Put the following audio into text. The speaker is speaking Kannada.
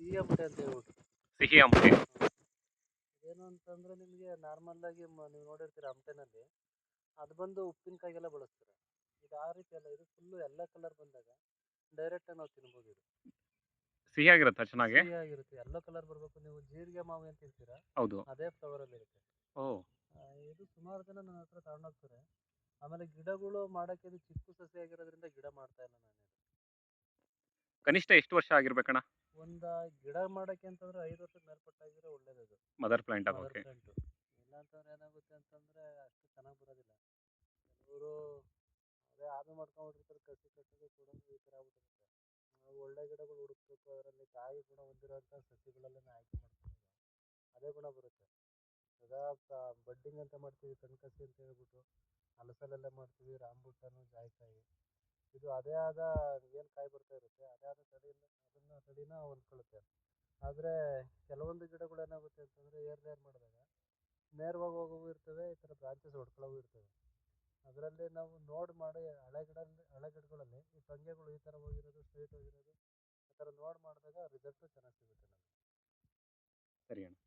ಸಿಹಿ ಅಮಟೆ ಅಂತ ಹೇಳ್ಬಿಟ್ಟು. ಸಿಹಿ ಅಮಟೆ ಏನು ಅಂತಂದ್ರೆ ನಿಮಗೆ ನಾರ್ಮಲ್ ಆಗಿ ನೀವು ನೋಡಿರ್ತೀರ ಅಮಟೆನಲ್ಲಿ ಅದು ಬಂದು ಉಪ್ಪಿನಕಾಯಿಗೆಲ್ಲ ಬಳಸ್ತಾರೆ. ಇದು ಆ ರೀತಿ ಅಲ್ಲ ಇದು ಫುಲ್ಲು ಎಲ್ಲ ಕಲರ್ ಬಂದಾಗ ಡೈರೆಕ್ಟ್ ನಾವು ತಿನ್ಬೋದು ಇದು. ಸಿಹಿಯಾಗಿರುತ್ತಾ ಚೆನ್ನಾಗಿ? ಸಿಹಿಯಾಗಿರುತ್ತೆ ಎಲ್ಲ ಕಲರ್ ಬರಬೇಕು. ನೀವು ಜೀರಿಗೆ ಮಾವು ಅಂತ ತಿಂತೀರಾ? ಹೌದು. ಅದೇ ಫ್ಲವರ್ ಅಲ್ಲಿ ಇರುತ್ತೆ. ಓ. ಆ, ಇದು ಸುಮಾರು ಜನ ನನ್ನ ಹತ್ರ ತಗೊಂಡೋಗ್ತಾರೆ ಆಮೇಲೆ ಗಿಡಗಳು ಮಾಡಕ್ಕೆ ಇದು ಚಿಕ್ಕ ಸಸಿ ಆಗಿರೋದ್ರಿಂದ ಗಿಡ ಮಾಡ್ತಾ ಇಲ್ಲ ನಾನು ಕನಿಷ್ಠ ಎಷ್ಟು ವರ್ಷ ಆಗಿರ್ಬೇಕಣ್ಣ? ಒಂದ ಗಿಡ ಮಾಡಕ್ಕೆ ಅಂತಂದ್ರೆ ಐದು ವರ್ಷದ ಮೇಲ್ಪಟ್ಟಾಗಿದ್ರೆ ಒಳ್ಳೇದದು. ಮದರ್ ಪ್ಲಾಂಟ್ ಮದರ್ ಆಗೋಕೆ ಪ್ಲಾಂಟು ಇಲ್ಲ ಅಂತಂದ್ರೆ ಏನಾಗುತ್ತೆ ಅಂತಂದ್ರೆ ಅಷ್ಟು ಚೆನ್ನಾಗಿ ಬರೋದಿಲ್ಲ. ಕೆಲವರು ಅದೇ ಆದು ಮಾಡ್ಕೊಂಡ್ಬಿಟ್ಟಿರ್ತಾರೆ ಕಸಿ ಕಟ್ಟೋದು ಕೂಡ ಈ ಥರ ಆಗ್ಬಿಟ್ಟಿರುತ್ತೆ. ನಾವು ಒಳ್ಳೆ ಗಿಡಗಳು ಹುಡುಕ್ಬೇಕು ಅದರಲ್ಲಿ ಕಾಯಿ ಗುಣ ಹೊಂದಿರುವಂತಹ ಸಸಿಗಳೆಲ್ಲ ಆಯ್ಕೆ ಮಾಡ್ತೀವಿ ಅದೇ ಗುಣ ಬರುತ್ತೆ. ಸದಾ ಬಡ್ಡಿಂಗ್ ಅಂತ ಮಾಡ್ತೀವಿ ಕಣ್ಕಸಿ ಅಂತ ಹೇಳ್ಬಿಟ್ಟು ಹಲಸಲೆಲ್ಲ ಮಾಡ್ತೀವಿ ರಾಂಬುಟಾನು ಜಾಯಿಕಾಯಿ ಇದು ಅದೇ ಆದ ಏನು ಕಾಯಿ ಬರ್ತಾ ಇರುತ್ತೆ ಅದೇ ಆದ ತಳಿಯಿಂದ ಅದನ್ನು ತಳಿನ ಹೊಂದ್ಕೊಳ್ಳುತ್ತೆ ಆದರೆ ಕೆಲವೊಂದು ಗಿಡಗಳು ಏನಾಗುತ್ತೆ ಅಂತಂದರೆ ಏರ್ ಲೇರ್ ಮಾಡಿದಾಗ ನೇರವಾಗಿ ಹೋಗೋವು ಇರ್ತವೆ, ಈ ಥರ ಬ್ರಾಂಚಸ್ ಹೊಡ್ಕೊಳ್ಳೋವು ಇರ್ತವೆ. ಅದರಲ್ಲಿ ನಾವು ನೋಡಿ ಮಾಡಿ ಹಳೆ ಗಿಡ ಹಳೆ ಗಿಡಗಳಲ್ಲಿ ಈ ತಂಗೆಗಳು ಈ ತರ ಹೋಗಿರೋದು ಸ್ಟ್ರೈಟ್ ಹೋಗಿರೋದು, ಆ ತರ ನೋಡಿ ಮಾಡಿದಾಗ ರಿಸಲ್ಟ್ ಚೆನ್ನಾಗಿ ಸಿಗುತ್ತೆ ಸರಿ ಅಣ್ಣ.